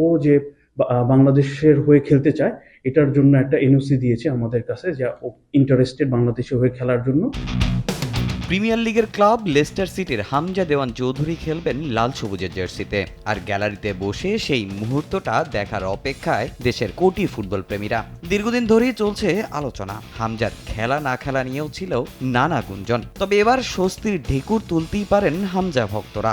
ও যে বাংলাদেশের হয়ে খেলতে চায়, এটার জন্য একটা এনওসি দিয়েছে আমাদের কাছে, যা ইন্টারেস্টেড বাংলাদেশের হয়ে খেলার জন্য। প্রিমিয়ার লিগের ক্লাব লেস্টার সিটির হামজা দেওয়ান চৌধুরী খেলবেন লাল সবুজের জার্সিতে। আর গ্যালারিতে বসে সেই মুহূর্তটা দেখার অপেক্ষায় দেশের কোটি ফুটবল প্রেমীরা দীর্ঘদিন ধরেই চলছে আলোচনা। হামজার খেলা না খেলা নিয়েও ছিল নানা গুঞ্জন। তবে এবার স্বস্তির ঢেকুর তুলতেই পারেন হামজা ভক্তরা।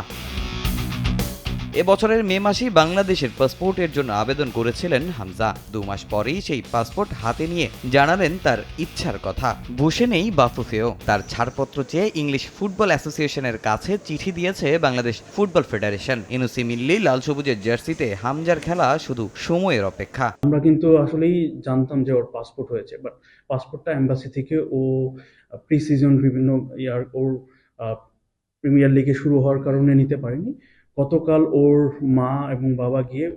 এবছরের মে মাসেই বাংলাদেশের পাসপোর্টের জন্য আবেদন করেছিলেন হামজা। দু মাস পরেই সেই পাসপোর্ট হাতে নিয়ে জানালেন তার ইচ্ছার কথা। বসে নেই বাফুফেও। তার ছাড়পত্র চেয়ে ইংলিশ ফুটবল অ্যাসোসিয়েশনের কাছে চিঠি দিয়েছে বাংলাদেশ ফুটবল ফেডারেশন। এনওসি মিললেই লাল সবুজের জার্সিতে হামজার খেলা শুধু সময়ের অপেক্ষা। আমরা কিন্তু আসলেই জানতাম যে ওর পাসপোর্ট হয়েছে বাট পাসপোর্টটা এম্বাসি থেকে ও প্রি সিজন বিভিন্ন ইয়ার ওর প্রিমিয়ার লিগে শুরু হওয়ার কারণে নিতে পারেনি। গতকাল ওর মা এবং বাবা গিয়ে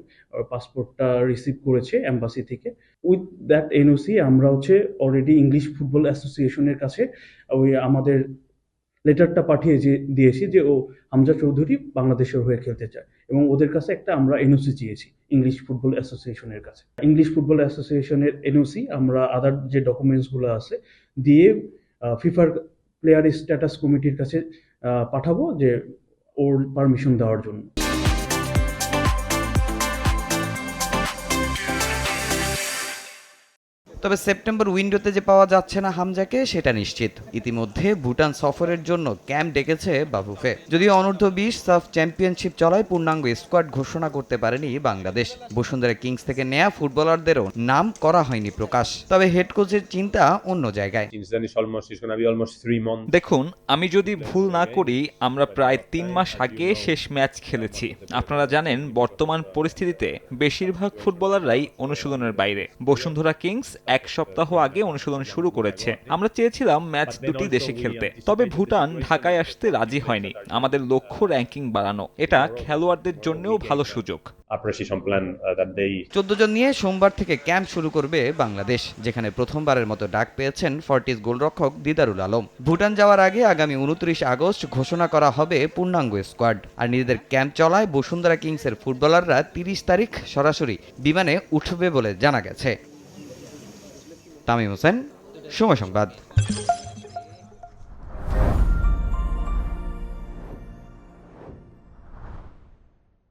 পাসপোর্টটা রিসিভ করেছে এম্বাসি থেকে। উইথ দ্যাট এনওসি আমরা হচ্ছে অলরেডি ইংলিশ ফুটবল অ্যাসোসিয়েশনের কাছে ওই আমাদের লেটারটা পাঠিয়ে দিয়েছি যে, ও হামজা চৌধুরী বাংলাদেশের হয়ে খেলতে চায়। এবং ওদের কাছে একটা আমরা এনওসি চেয়েছি ইংলিশ ফুটবল অ্যাসোসিয়েশনের কাছে। ইংলিশ ফুটবল অ্যাসোসিয়েশনের এনওসি আমরা আদার যে ডকুমেন্টসগুলো আছে, দিয়ে ফিফার প্লেয়ার স্ট্যাটাস কমিটির কাছে পাঠাবো যে ওর পারমিশন দেওয়ার জন্য। তবে সেপ্টেম্বর উইন্ডোতে যে পাওয়া যাচ্ছে না হামজাকে সেটা নিশ্চিত। ইতিমধ্যে ভুটান সফরের জন্য ক্যাম্প ডেকেছে বাফুফে যদিও অনূর্ধ্ব বিশ সাফ চ্যাম্পিয়নশিপ চলায় পূর্ণাঙ্গ স্কোয়াড ঘোষণা করতে পারেনি বাংলাদেশ। বসুন্ধরা কিংস থেকে নেয়া ফুটবলারদেরও নাম করা হয়নি প্রকাশ। তবে হেড কোচের চিন্তা অন্য জায়গায়. দেখুন আমি যদি ভুল না করি আমরা প্রায় তিন মাস আগে শেষ ম্যাচ খেলেছি। আপনারা জানেন বর্তমান পরিস্থিতিতে বেশিরভাগ ফুটবলাররাই অনুশীলনের বাইরে। বসুন্ধরা কিংস এক সপ্তাহ আগে অনুশীলন শুরু করেছে। আমরা চেয়েছিলাম ম্যাচ দুটি দেশে খেলতে তবে ভুটান ঢাকায় আসতে রাজি হয়নি। আমাদের লক্ষ্য র্যাঙ্কিং বাড়ানো এটা খেলোয়াড়দের জন্যও ভালো সুযোগ। Uh, চোদ্দ জন নিয়ে সোমবার থেকে ক্যাম্প শুরু করবে বাংলাদেশ যেখানে প্রথমবারের মতো ডাক পেয়েছেন ফর্টিস গোলরক্ষক দিদারুল আলম। ভুটান যাওয়ার আগে আগামী উনত্রিশ আগস্ট ঘোষণা করা হবে পূর্ণাঙ্গ স্কোয়াড আর নিজেদের ক্যাম্প চলায় বসুন্ধরা কিংসের ফুটবলাররা তিরিশ তারিখ সরাসরি বিমানে উঠবে বলে জানা গেছে। তামিম হোসেন সময় সংবাদ।